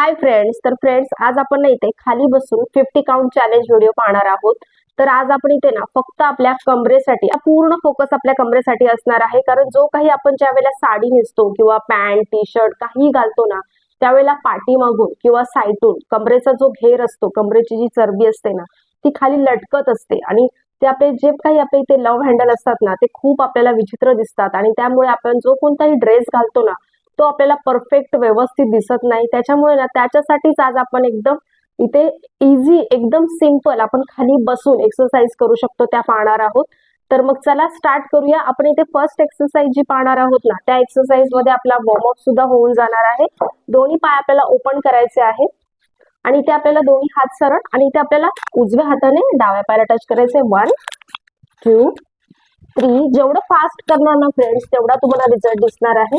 Hi friends तर friends आज आपण इथे खाली बसून फिफ्टी काउंट चॅलेंज व्हिडिओ पाहणार आहोत. तर आज आपण इथे ना फक्त आपल्या कमरेसाठी पूर्ण फोकस आपल्या कमरेसाठी असणार आहे. कारण जो काही आपण ज्या वेळेला साडी नेसतो किंवा पॅन्ट टी शर्ट काही घालतो ना त्यावेळेला पाठीमागून किंवा सायटून कमरेचा जो घेर असतो कमरेची जी चरबी असते ना ती खाली लटकत असते. आणि ते आपले जे काही आपले इथे लव्ह हँडल असतात ना ते खूप आपल्याला विचित्र दिसतात. आणि त्यामुळे आपण जो कोणताही ड्रेस घालतो ना तो आपल्याला परफेक्ट व्यवस्थित दिसत नाही. त्याच्यामुळे ना त्याच्यासाठीच आज आपण एकदम इथे इझी एकदम सिंपल आपण खाली बसून एक्सरसाइज करू शकतो त्या पाहणार आहोत. तर मग चला स्टार्ट करूया. आपण इथे फर्स्ट एक्सरसाइज जी पाहणार आहोत ना त्या एक्सरसाइजमध्ये आपला वॉर्मअप सुद्धा होऊन जाणार आहे. दोन्ही पाय आपल्याला ओपन करायचे आहेत. आणि इथे आपल्याला दोन्ही हात सरळ आणि इथे आपल्याला उजव्या हाताने डाव्या पायाला टच करायचे वन टू थ्री जेवढं फास्ट करणार ना फ्रेंड्स तेवढा तुम्हाला रिझल्ट दिसणार आहे.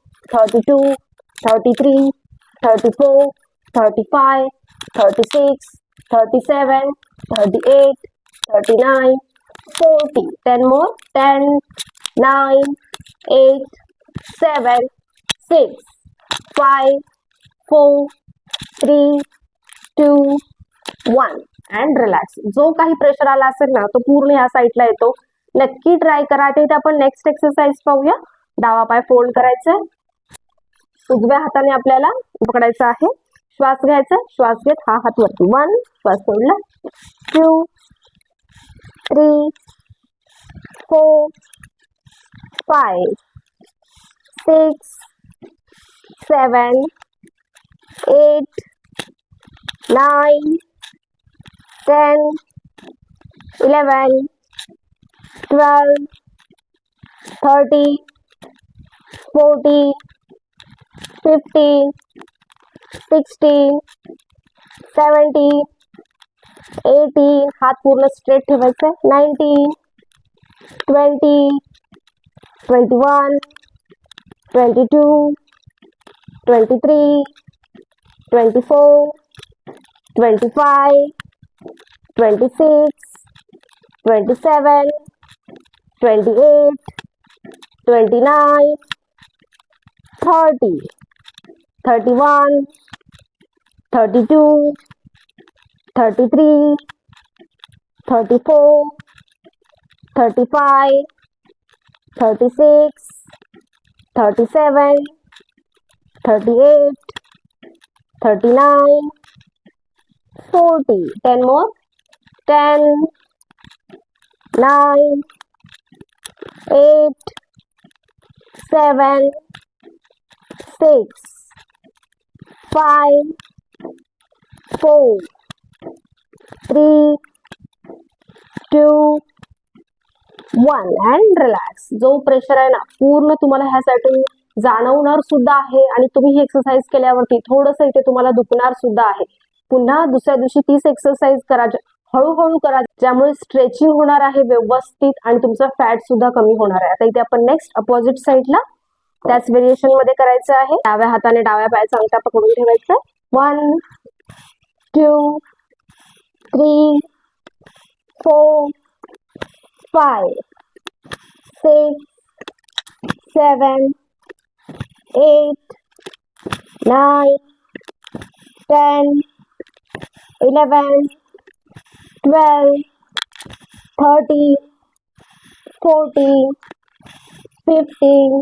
twenty seven twenty eight twenty nine thirty thirty one thirty two thirty three thirty four thirty five thirty six thirty seven thirty eight thirty nine forty ten ten nine eight seven six five four three two one and relax जो काही pressure आला असेल ना तो पूर्ण ह्या साईडला येतो. नक्की ट्राय करा. इथे आपण नेक्स्ट एक्सरसाइज पाहूया. डावा पाय फोल्ड करायचा उजव्या हाताने आपल्याला पकडायचा आहे. श्वास घ्यायचा. श्वास घेत हा हात वरती. वन श्वास सोडला. Two three four five six seven eight nine ten eleven twelve thirty forty fifteen sixteen seventeen eighteen हात पूर्ण स्ट्रेट ठेवायचा nineteen twenty twenty one twenty two twenty three twenty four twenty five twenty six twenty seven twenty eight twenty nine thirty 31, 32, 33, 34, 35, 36, 37, 38, 39, 40. 10 more. 10, 9, 8, 7, 6. Five, four, three, two, one and relax जो pressure आहे ना पूर्ण तुम्हाला ह्यासाठी जाणवणार सुद्धा आहे आणि तुम्ही ही एक्सरसाइज केल्यावरती थोडंसं इथे तुम्हाला दुखणार सुद्धा आहे. पुन्हा दुसऱ्या दिवशी तीच एक्सरसाइज करा हळूहळू करा ज्यामुळे स्ट्रेचिंग होणार आहे व्यवस्थित आणि तुमचा फॅट सुद्धा कमी होणार आहे. आता इथे आपण नेक्स्ट अपोजिट साईडला त्याच व्हेरिएशनमध्ये करायचं आहे. डाव्या हाताने डाव्या पायाचा अंगठा पकडून ठेवायचा. One two three four five six seven eight nine ten eleven twelve thirty forty fifteen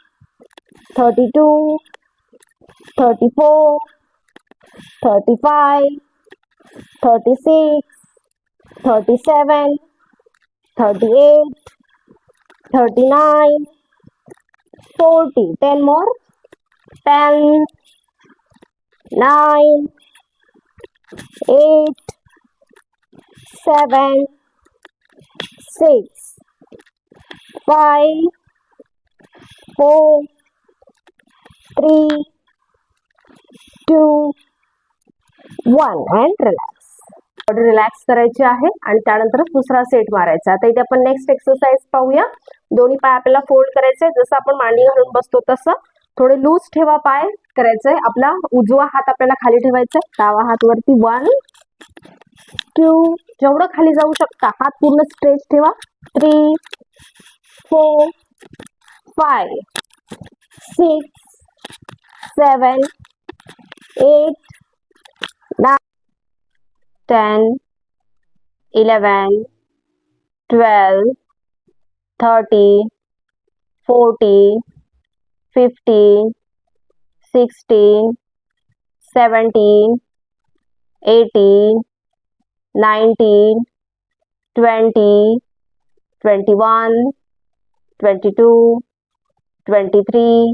32, 34, 35, 36, 37, 38, 39, 40. 10 more. 10, 9, 8, 7, 6, 5, 4, three, two, one. And relax. Body relax करायची आहे आणि त्यानंतर दुसरा सेट मारायचा. आता इथे आपण नेक्स्ट एक्सरसाइज पाहूया. दोन्ही पाय आपल्याला फोल्ड करायचे. जसं आपण मांडी घालून बसतो तसं थोडे लूज ठेवा पाय करायचंय. आपला उजवा हात आपल्याला खाली ठेवायचा डावा हात वरती वन टू जेवढं खाली जाऊ शकता हात पूर्ण स्ट्रेच ठेवा. Three four five six seven, eight, nine, ten, eleven, twelve, thirty, forty, fifty, sixteen, seventeen, eighteen, nineteen, twenty, twenty-one, twenty-two, twenty-three.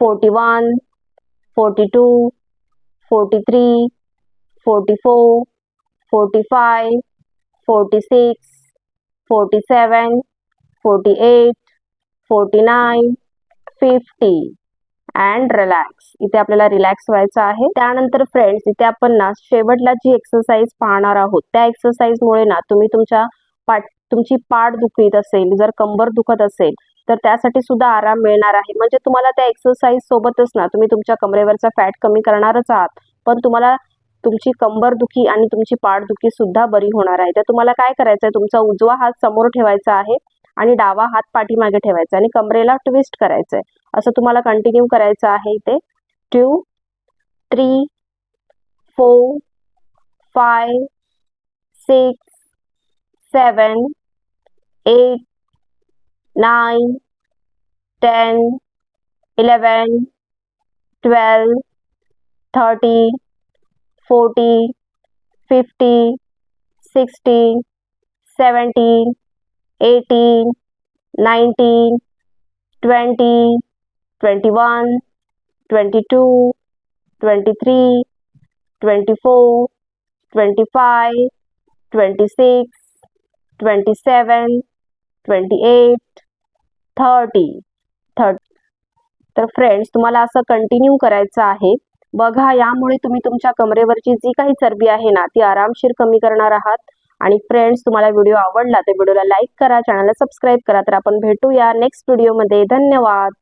forty one forty two forty three forty four forty five forty six forty seven forty eight forty nine fifty. And relax इथे आपल्याला relax व्हायचं आहे. त्यानंतर friends इथे आपण ना शेवटला जी exercise पाहणार आहोत त्या एक्सरसाइजमुळे ना तुम्ही तुमच्या पाठ तुमची पाठ दुखीत असेल जर कंबर दुखत असेल तर त्यासाठी सुद्धा आराम मिळणार आहे. म्हणजे तुम्हाला त्या एक्सरसाइज सोबतच ना तुम्ही तुमच्या कमरेवरचा फॅट कमी करणारच आहात पण तुम्हाला तुमची कंबर दुखी आणि तुमची पाठदुखी सुद्धा बरी होणार आहे. तर तुम्हाला काय करायचं आहे तुमचा उजवा हात समोर ठेवायचा आहे आणि डावा हात पाठीमागे ठेवायचा आणि कमरेला ट्विस्ट करायचं आहे. असं तुम्हाला कंटिन्यू करायचं आहे इथे. Two three four five six seven eight 9, 10, 11, 12, 30, 40, 50, 60, 17, 18, 19, 20, 21, 22, 23, 24, 25, 26, 27, twenty eight thirty thirty तर फ्रेंड्स तुम्हाला असं कंटिन्यू करायचं आहे. बघा यामुळे तुम्ही तुमच्या कमरेवरची जी काही चरबी आहे ना ती आरामशीर कमी करणार आहात. आणि फ्रेंड्स तुम्हाला व्हिडिओ आवडला तर व्हिडिओला लाईक करा चॅनलला सबस्क्राईब करा. तर आपण भेटूया नेक्स्ट व्हिडिओमध्ये धन्यवाद!